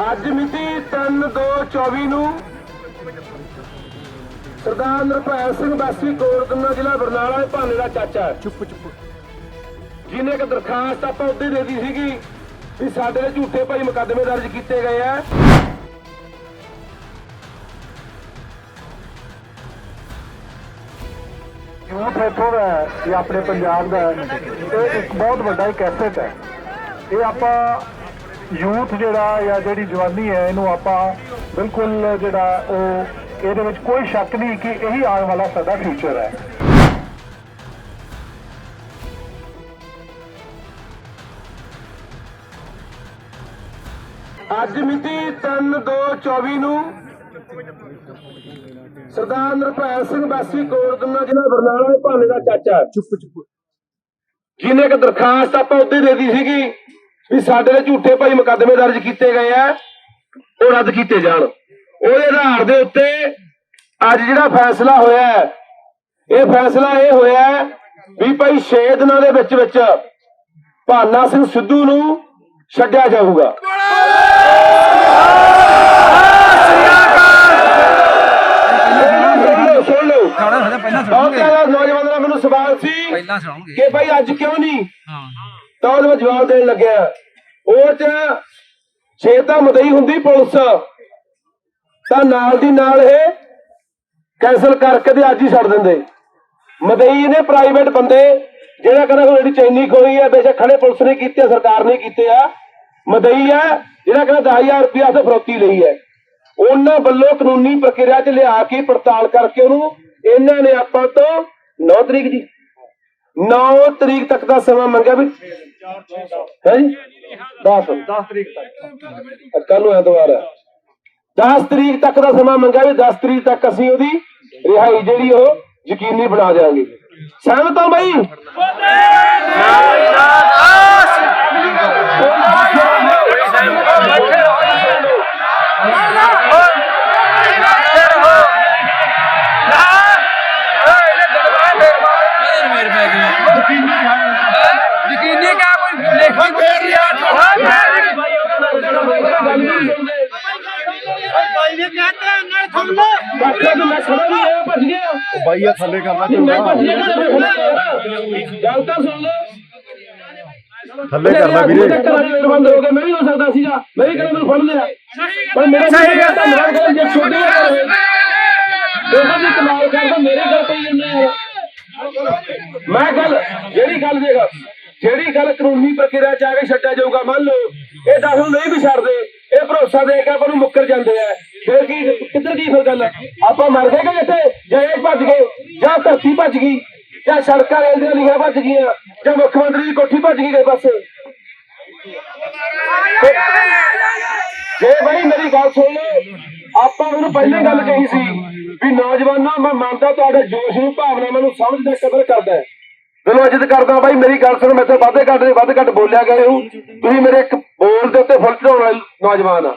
ਅੱਜ ਮਿਤੀ 3/2/24 ਨੂੰ ਸਰਦਾਰ ਨਿਰਭੈ ਸਿੰਘ ਵਾਸੀ ਕੋਟਕਮਨਾ ਜ਼ਿਲ੍ਹਾ ਬਰਨਾਲਾ ਦੇ ਭਾਨੇ ਦਾ ਚਾਚਾ ਚੁੱਪ ਚੁੱਪ। ਜਿਹਨੇ ਇੱਕ ਦਰਖਾਸਤ ਆਪਾਂ ਉੱਤੇ ਦੇ ਦਿੱਤੀ ਸੀਗੀ ਵੀ ਸਾਡੇ ਤੇ ਝੂਠੇ ਭਾਈ ਮੁਕੱਦਮੇ ਦਰਜ ਕੀਤੇ ਗਏ ਆ। ਯੂਥ ਦਾ ਹੈ, ਇਹ ਆਪਣੇ ਪੰਜਾਬ ਦਾ। ਇਹ ਇੱਕ ਬਹੁਤ ਵੱਡਾ ਇੱਕ ਐਸੈਟ ਹੈ। ਇਹ ਆਪਾਂ ਯੂਥ ਜਿਹੜਾ ਜਾਂ ਜਿਹੜੀ ਜਵਾਨੀ ਹੈ ਇਹਨੂੰ ਆਪਾਂ ਬਿਲਕੁਲ ਜਿਹੜਾ ਉਹ ਇਹਦੇ ਵਿੱਚ ਕੋਈ ਸ਼ੱਕ ਨਹੀਂ ਕਿ ਇਹੀ ਆਉਣ ਵਾਲਾ ਸਾਡਾ ਫਿਊਚਰ ਹੈ। ਅੱਜ ਮਿਤੀ 3/2/24 ਨੂੰ ਸਰਦਾਰ ਨਿਰਭੈ ਸਿੰਘ ਵਾਸੀ ਕੋਟਕਮਨਾ ਜ਼ਿਲ੍ਹਾ ਬਰਨਾਲਾ ਦੇ ਭਾਨੇ ਦਾ ਚਾਚਾ। ਚੁੱਪ ਚੁੱਪ। ਜਿਹਨੇ ਇੱਕ ਦਰਖਾਸਤ ਆਪਾਂ ਉੱਤੇ ਦੇ ਦਿੱਤੀ ਸੀਗੀ ਵੀ ਸਾਡੇ ਤੇ ਝੂਠੇ ਭਾਈ ਮੁਕੱਦਮੇ ਦਰਜ ਕੀਤੇ ਗਏ ਆ ਉਹ ਰੱਦ ਕੀਤੇ ਜਾਣ। ਉਹਦੇ ਆਧਾਰ ਦੇ ਉੱਤੇ ਅੱਜ ਜਿਹੜਾ ਫੈਸਲਾ ਹੋਇਆ ਇਹ ਫੈਸਲਾ ਇਹ ਹੋਇਆ ਵੀ ਭਾਈ 6 ਦਿਨਾਂ ਦੇ ਵਿੱਚ ਵਿੱਚ ਭਾਨਾ ਸਿੰਘ ਸਿੱਧੂ ਨੂੰ ਛੱਡਿਆ ਜਾਊਗਾ। ਬਹੁਤ ਜ਼ਿਆਦਾ ਨੌਜਵਾਨਾਂ ਦਾ ਮੈਨੂੰ ਸਵਾਲ ਸੀ ਪਹਿਲਾਂ ਸੁਣਾਉਂਗੇ। ਕਿ ਭਾਈ ਅੱਜ ਕਿਉਂ ਨਹੀਂ? ਹਾਂ। ਤਾਂ ਉਹਦੇ ਵਿੱਚ ਜਵਾਬ ਦੇਣ ਲੱਗਿਆ। ਉਹ ਚ ਛੇ ਤਾਂ ਮਦਈ ਹੁੰਦੀ ਪੁਲਿਸ। ਤਾਂ ਨਾਲ ਦੀ ਨਾਲ ਇਹ ਕੈਨਸਲ ਕਰਕੇ ਤੇ ਅੱਜ ਹੀ ਛੱਡ ਦਿੰਦੇ। ਮਦਈ ਨੇ ਪ੍ਰਾਈਵੇਟ ਬੰਦੇ, ਜਿਹੜਾ ਕਹਿੰਦਾ ਕੋਈ ਜਿਹੜੀ ਚੈਨੀ ਖੋਈ ਹੈ ਬੇਸ਼ੱਕ ਖੜੇ ਪੁਲਿਸ ਨੇ ਕੀਤੇ ਸਰਕਾਰ ਨੇ ਕੀਤੇ ਆ। ਮਦਈ ਹੈ ਜਿਹੜਾ ਕਹਿੰਦਾ 10000 ਰੁਪਇਆ ਤੇ ਫਰੋਤੀ ਲਈ ਹੈ। ਉਹਨਾਂ ਵੱਲੋਂ ਕਾਨੂੰਨੀ ਪ੍ਰਕਿਰਿਆ 'ਚ ਲਿਆ ਕੇ ਪੜਤਾਲ ਕਰਕੇ ਉਹਨੂੰ ਇਹਨਾਂ ਨੇ ਆਪਾਂ ਤੋਂ 9 ਤਰੀਕ ਦੀ 9 ਤਰੀਕ ਤੱਕ ਦਾ ਸਮਾਂ ਮੰਗਿਆ ਵੀ ਹੈ ਜੀ 10 10 ਤਰੀਕ ਤੱਕ। ਕੱਲ ਨੂੰ ਐਤਵਾਰ ਹੈ। 10 ਤਰੀਕ ਤੱਕ ਦਾ ਸਮਾਂ ਮੰਗਿਆ ਵੀ 10 ਤਰੀਕ ਤੱਕ ਅਸੀਂ ਉਹਦੀ ਰਿਹਾਈ ਜਿਹੜੀ ਉਹ ਯਕੀਨੀ ਬਣਾ ਦੇਵਾਂਗੇ ਸਹਿਮਤ ਹੋ ਬਾਈ? ਖੜਾ ਨਹੀਂ ਹੋਇਆ ਭੱਜ ਗਿਆ ਬਾਈ ਆ ਥੱਲੇ ਕਰਨਾ ਮੈਂ ਭੱਜ ਗਿਆ ਤੇ ਮੈਂ ਖੜਾ ਗੱਲ ਤਾਂ ਸੁਣ ਲਓ ਥੱਲੇ ਕਰਨਾ ਵੀਰੇ ਬੰਦ ਹੋ। ਗਿਆ ਮੈਂ ਵੀ ਹੋ ਸਕਦਾ ਸੀਗਾ ਮੈਂ ਵੀ ਕਹਿੰਦਾ ਮੈਨੂੰ ਫੜ ਲਿਆ ਪਰ ਮੇਰਾ ਸਹੀ ਹੈ ਧੰਨਵਾਦ ਕਰ ਜੇ ਛੋਟੇ ਆ ਲੋਕਾਂ ਦੀ ਕਮਾਲ ਕਰਦਾ ਮੇਰੇ ਘਰ ਪਈ ਜੰਨੇ ਮੈਂ ਗੱਲ ਜਿਹੜੀ ਗੱਲ ਦੇਗਾ ਜਿਹੜੀ ਗੱਲ ਕਾਨੂੰਨੀ ਪ੍ਰਕਿਰਿਆ ਚ ਆ ਕੇ ਛੱਡਿਆ ਜਾਊਗਾ ਮੰਨ ਲਓ। ਇਹ ਦਸ ਨੂੰ ਨਹੀਂ ਵੀ ਛੱਡਦੇ। ਇਹ ਭਰੋਸਾ ਦੇ ਕੇ ਆਪਾਂ ਨੂੰ ਮੁੱਕਰ ਜਾਂਦੇ ਆ। ਫਿਰ ਕੀ, ਕਿੱਧਰ ਕੀ ਫਿਰ ਗੱਲ? ਆਪਾਂ ਮਰ ਗਏ ਕਿ ਇੱਥੇ ਜਾਂ ਇਹ ਭੱਜ ਗਏ? ਜਾਂ ਧਰਤੀ ਭੱਜ ਗਈ? ਜਾਂ ਸੜਕਾਂ ਰੇਲ ਦੀਆਂ ਲਿਖੀਆਂ ਭੱਜ ਗਈਆਂ? ਜਾਂ ਮੁੱਖ ਮੰਤਰੀ ਦੀ ਕੋਠੀ ਭੱਜ ਗਈ ਗਏ ਪਾਸੇ ਜੇ ਬਈ ਮੇਰੀ ਗੱਲ ਸੁਣ ਲਓ, ਆਪਾਂ ਮੈਨੂੰ ਪਹਿਲੇ ਗੱਲ ਕਹੀ ਸੀ ਵੀ ਨੌਜਵਾਨਾਂ, ਮੈਂ ਮੰਨਦਾ ਤੁਹਾਡੇ ਜੋਸ਼ ਨੂੰ, ਭਾਵਨਾਵਾਂ ਨੂੰ ਸਮਝਦਾ ਕਦਰ ਕਰਦਾ ਹੈ। ਦਿਲੋਂ ਇੱਜ਼ਤ ਕਰਦਾ, ਬਾਈ ਮੇਰੀ ਗੱਲ ਸੁਣ, ਮੈਂ ਤਾਂ ਵਾਧੇ ਘੱਟ, ਵੱਧ ਘੱਟ ਬੋਲਿਆ ਗਿਆ ਹੂੰ। ਤੁਸੀਂ ਮੇਰੇ ਇੱਕ ਬੋਲ ਦੇ ਉੱਤੇ ਫੁੱਲ ਚੜਾਉਣ ਵਾਲੇ ਨੌਜਵਾਨ ਆ।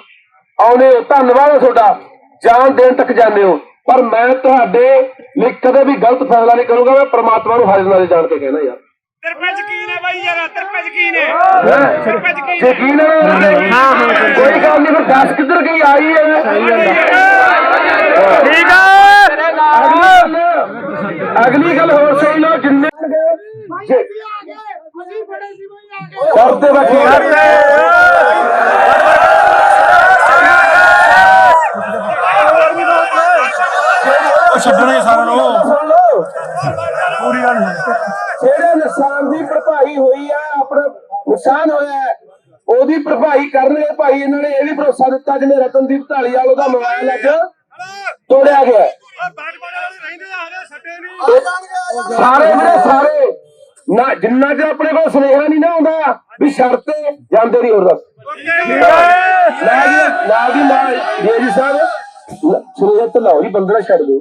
ਆਉਨੇ ਹੋ। ਧੰਨਵਾਦ ਹੈ ਤੁਹਾਡਾ। ਜਾਨ ਦੇਣ ਤੱਕ ਜਾਂਦੇ ਹੋ। ਪਰ ਮੈਂ ਤੁਹਾਡੇ ਲਈ ਕਦੇ ਵੀ ਗਲਤ ਫੈਸਲਾ ਨਹੀਂ ਕਰੂੰਗਾ ਮੈਂ ਪ੍ਰਮਾਤਮਾ ਨੂੰ ਹਾਜ਼ਰ ਨਾਲੇ ਜਾਣ ਕੇ ਕਹਿਣਾ ਯਾਰ। ਤੇਰੇ ਪੇ ਯਕੀਨ ਹੈ ਬਾਈ ਯਾਰ ਤੇਰੇ ਪੇ ਯਕੀਨ ਹੈ। ਹੈਂ? ਯਕੀਨ ਹੈ। ਹਾਂ ਹਾਂ ਕੋਈ ਗੱਲ ਨਹੀਂ ਫਿਰ ਦੱਸ ਕਿੱਧਰ ਗਈ ਆਈ ਹੈ ਠੀਕ ਅਗਲੀ ਗੱਲ ਹੋਰ ਸੁਣ ਲਓ ਜਿੰਨੇ ਜੇ- ਕਰਦੇ ਬੈਠੇ ਉਹ ਛੱਡਣੇ ਸਾਰਿਆਂ ਨੂੰ ਸੁਣ ਲਓ। ਪੂਰੀ ਗੱਲ ਜਿਹੜੇ ਨੁਕਸਾਨ ਦੀ ਭਰਪਾਈ ਹੋਈ ਆ ਆਪਣਾ ਨੁਕਸਾਨ ਹੋਇਆ ਹੈ, ਉਹਦੀ ਭਰਪਾਈ ਕਰਨਗੇ ਭਾਈ ਇਹਨਾਂ ਨੇ ਇਹ ਵੀ ਭਰੋਸਾ ਦਿੱਤਾ ਜਿਹਨੇ ਰਤਨਦੀਪ ਢਾਲੀਵਾਲ ਉਹਦਾ ਮੋਬਾਈਲ ਅੱਜ ਤੋੜਿਆ ਗਿਆ ਹੈ। ਸਾਰੇ ਵੀਰੇ ਸਾਰੇ। ਨਾ ਜਿੰਨਾ ਚਿਰ ਆਪਣੇ ਕੋਲ ਸੁਨੇਹਾ ਨਹੀਂ ਨਾ ਆਉਂਦਾ ਵੀ ਸ਼ਰਤ ਤੇ ਜਾਂਦੇ ਨਹੀਂ ਹੋਰ ਦੱਸ। ਲੈ ਜੀ ਨਾਲ ਦੀ ਨਾਲ ਜੀ ਜੀ ਸਾਹਿਬ ਲ- ਸੁਨੇਹਾ ਤੇ ਲਾਓ ਜੀ ਬੰਦਰਾ ਛੱਡ ਦਿਓ।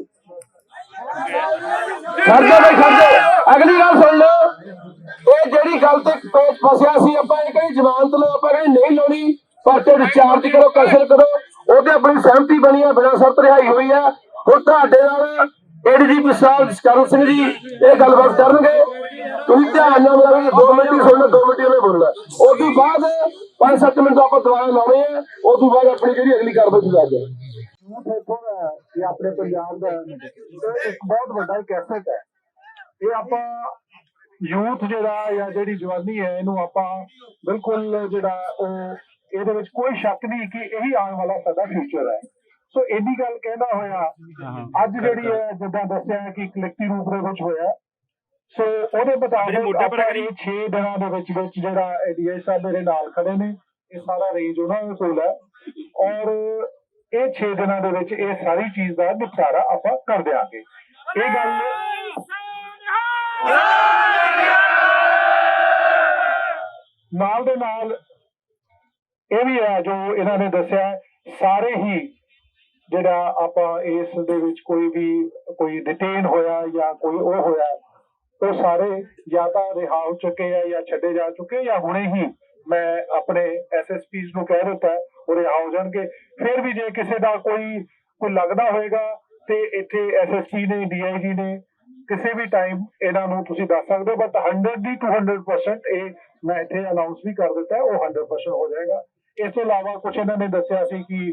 ਖੜ ਜਾ ਬਈ, ਖੜ ਜਾ। ਅਗਲੀ ਗੱਲ ਸੁਣ ਲਓ। ਇਹ ਜਿਹੜੀ ਗੱਲ ਤੇ ਪੇਚ ਫਸਿਆ ਸੀ, ਆਪਾਂ ਇਹ ਕਹਿੰਦੇ ਜ਼ਮਾਨਤ ਲਓ, ਆਪਾਂ ਕਹਿੰਦੇ ਨਹੀਂ ਲਾਉਣੀ। ਪਰਚੇ ਰਿਚਾਰਜ ਕਰੋ, ਕੈਂਸਲ ਕਰੋ। ਉਹਦੇ ਆਪਣੀ ਸਹਿਮਤੀ ਬਣੀ ਹੈ ਬਿਨਾਂ ਸ਼ਰਤ ਰਿਹਾਈ ਹੋਈ ਹੈ ਹੁਣ ਤੁਹਾਡੇ ਨਾਲ ਏਡੀਜੀਪੀ ਸਾਹਿਬ ਜਸਕਰਨ ਸਿੰਘ ਜੀ ਇਹ ਗੱਲਬਾਤ ਕਰਨਗੇ। ਤੁਸੀਂ ਧਿਆਨ ਨਾਲ ਮੇਰਾ ਵੀ 2 ਮਿੰਟ ਹੀ ਸੁਣਨਾ 2 ਮਿੰਟ ਹੀ ਉਹਨੇ ਬੋਲਣਾ ਉਸ ਤੋਂ ਬਾਅਦ 5-7 ਮਿੰਟ ਆਪਾਂ ਦੁਬਾਰਾ ਲਾਉਣੇ ਆ। ਉਸ ਤੋਂ ਬਾਅਦ ਆਪਣੀ ਜਿਹੜੀ ਅਗਲੀ ਕਾਰਵਾਈ ਸ਼ੁਰੂ ਕਰਦੇ ਯੂਥ ਇਹ ਆਪਣੇ ਪੰਜਾਬ ਦਾ ਇੱਕ ਬਹੁਤ ਵੱਡਾ ਇੱਕ ਐਸੈਟ ਹੈ। ਇਹ ਆਪਾਂ ਯੂਥ ਜਿਹੜਾ ਜਾਂ ਜਿਹੜੀ ਜਵਾਨੀ ਹੈ ਇਹਨੂੰ ਆਪਾਂ ਬਿਲਕੁਲ ਜਿਹੜਾ ਉਹ ਇਹਦੇ ਵਿੱਚ ਕੋਈ ਸ਼ੱਕ ਨਹੀਂ ਕਿ ਇਹੀ ਆਉਣ ਵਾਲਾ ਸਾਡਾ ਫਿਊਚਰ ਹੈ। ਸੋ ਇੰਨੀ ਗੱਲ ਕਹਿੰਦਾ ਹੋਇਆ ਅੱਜ ਜਿਹੜੀ ਹੈ ਜਿੱਦਾਂ ਦੱਸਿਆ ਕਿ ਕਲੈਕਟਿਵ ਰੂਪ ਦੇ ਵਿੱਚ ਹੋਇਆ। ਸੋ ਉਹਦੇ ਮੁਤਾਬਕ ਆਪਾਂ ਇਹ 6 ਦਿਨਾਂ ਦੇ ਵਿੱਚ ਵਿੱਚ ਜਿਹੜਾ ਡੀਆਈ ਸਾਹਿਬ ਮੇਰੇ ਨਾਲ ਖੜੇ ਨੇ ਇਹ ਸਾਰਾ ਰੇਂਜ ਉਹਨਾਂ ਦੇ ਕੋਲ ਹੈ। ਔਰ ਇਹ 6 ਦਿਨਾਂ ਦੇ ਵਿੱਚ ਇਹ ਸਾਰੀ ਚੀਜ਼ ਦਾ ਨਿਪਟਾਰਾ ਆਪਾਂ ਕਰ ਦਿਆਂਗੇ। ਇਹ ਗੱਲ ਨਾਲ ਦੇ ਨਾਲ ਇਹ ਵੀ ਹੈ ਜੋ ਇਹਨਾਂ ਨੇ ਦੱਸਿਆ, ਸਾਰੇ ਹੀ ਜਿਹੜਾ ਆਪਾਂ ਇਸ ਦੇ ਵਿੱਚ ਕੋਈ ਵੀ ਕੋਈ ਡਿਟੇਨ ਹੋਇਆ ਜਾਂ ਕੋਈ ਉਹ ਹੋਇਆ, ਉਹ ਸਾਰੇ ਜਾਂ ਤਾਂ ਰਿਹਾ ਹੋ ਚੁੱਕੇ ਆ ਜਾਂ ਛੱਡੇ ਜਾ ਚੁੱਕੇ ਜਾਂ ਹੁਣੇ ਹੀ ਮੈਂ ਆਪਣੇ ਐਸਐਸਪੀਸ ਨੂੰ ਕਹਿ ਦਿੱਤਾ ਰਿਹਾ ਹੋ ਜਾਣਗੇ। ਫਿਰ ਵੀ ਜੇ ਕਿਸੇ ਦਾ ਕੋਈ ਕੋਈ ਲੱਗਦਾ ਹੋਏਗਾ ਤੇ ਇੱਥੇ ਐਸਐਸਪੀ ਨੇ ਡੀਆਈਜੀ ਨੇ ਕਿਸੇ ਵੀ ਟਾਈਮ ਇਹਨਾਂ ਨੂੰ ਤੁਸੀਂ ਦੱਸ ਸਕਦੇ ਹੋ ਬਟ 100 ਦੀ 200% ਇਹ ਮੈਂ ਇੱਥੇ ਅਨਾਉਂਸ ਵੀ ਕਰ ਦਿੱਤਾ ਹੈ, ਉਹ 100% ਹੋ ਜਾਏਗਾ। ਇਸ ਤੋਂ ਇਲਾਵਾ ਕੁਝ ਇਹਨਾਂ ਨੇ ਦੱਸਿਆ ਸੀ ਕਿ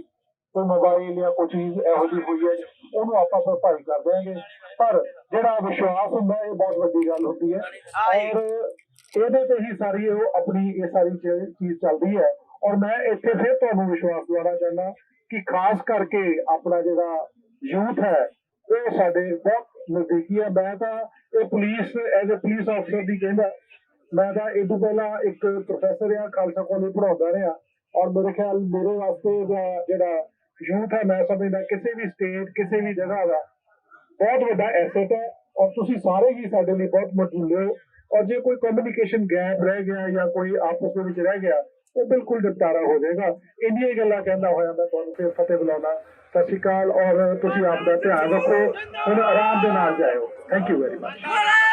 ਕੋਈ ਮੋਬਾਈਲ ਜਾਂ ਕੋਈ ਚੀਜ਼ ਇਹੋ ਜਿਹੀ ਹੋਈ ਹੈ ਉਹਨੂੰ ਆਪਾਂ ਭਰਪਾਈ ਕਰ ਦਿਆਂਗੇ। ਪਰ ਜਿਹੜਾ ਵਿਸ਼ਵਾਸ ਹੁੰਦਾ ਇਹ ਬਹੁਤ ਵੱਡੀ ਗੱਲ ਹੁੰਦੀ ਹੈ। ਔਰ ਇਹਦੇ ਤੇ ਹੀ ਸਾਰੀ ਉਹ ਆਪਣੀ ਇਹ ਸਾਰੀ ਚੀਜ਼ ਚੱਲਦੀ ਹੈ। ਔਰ ਮੈਂ ਇੱਥੇ ਫਿਰ ਤੁਹਾਨੂੰ ਵਿਸ਼ਵਾਸ ਦਿਵਾਉਣਾ ਚਾਹੁੰਦਾ ਕਿ ਖਾਸ ਕਰਕੇ ਆਪਣਾ ਜਿਹੜਾ ਯੂਥ ਹੈ, ਉਹ ਸਾਡੇ ਬਹੁਤ ਨਜ਼ਦੀਕੀ ਹੈ ਮੈਂ ਤਾਂ ਇਹ ਪੁਲਿਸ ਐਜ਼ ਅ ਪੁਲਿਸ ਅਫਸਰ ਦੀ ਕਹਿੰਦਾ, ਮੈਂ ਤਾਂ ਇਹ ਤੋਂ ਪਹਿਲਾਂ ਇੱਕ ਪ੍ਰੋਫੈਸਰ ਆ, ਖਾਲਸਾ ਕਾਲਜ ਪੜਾਉਂਦਾ ਰਿਹਾ ਔਰ ਮੇਰੇ ਖਿਆਲ ਮੇਰੇ ਵਾਸਤੇ ਇਹਦਾ ਜਿਹੜਾ ਯੂਥ ਹੈ, ਮੈਂ ਸਮਝਦਾ ਕਿਸੇ ਵੀ ਸਟੇਟ ਕਿਸੇ ਵੀ ਜਗ੍ਹਾ ਦਾ ਬਹੁਤ ਵੱਡਾ ਐਸੈਟ ਹੈ ਔਰ ਤੁਸੀਂ ਸਾਰੇ ਹੀ ਸਾਡੇ ਲਈ ਬਹੁਤ ਮਹੱਤਵਪੂਰਨ ਹੋ। ਔਰ ਜੇ ਕੋਈ ਕਮਿਊਨੀਕੇਸ਼ਨ ਗੈਪ ਰਹਿ ਗਿਆ ਜਾਂ ਕੋਈ ਆਪਸ ਦੇ ਵਿੱਚ ਰਹਿ ਗਿਆ ਉਹ ਬਿਲਕੁਲ ਨਿਪਟਾਰਾ ਹੋ ਜਾਏਗਾ। ਇੰਨੀਆਂ ਗੱਲਾਂ ਕਹਿੰਦਾ ਹੋਇਆ ਮੈਂ ਤੁਹਾਨੂੰ, ਫਿਰ ਫਤਿਹ ਬੁਲਾਉਣਾ ਸਤਿ ਸ਼੍ਰੀ ਅਕਾਲ ਔਰ ਤੁਸੀਂ ਆਪ ਦਾ ਧਿਆਨ ਰੱਖੋ। ਹੁਣ ਆਰਾਮ ਦੇ ਨਾਲ ਜਾਇਓ। Thank you very much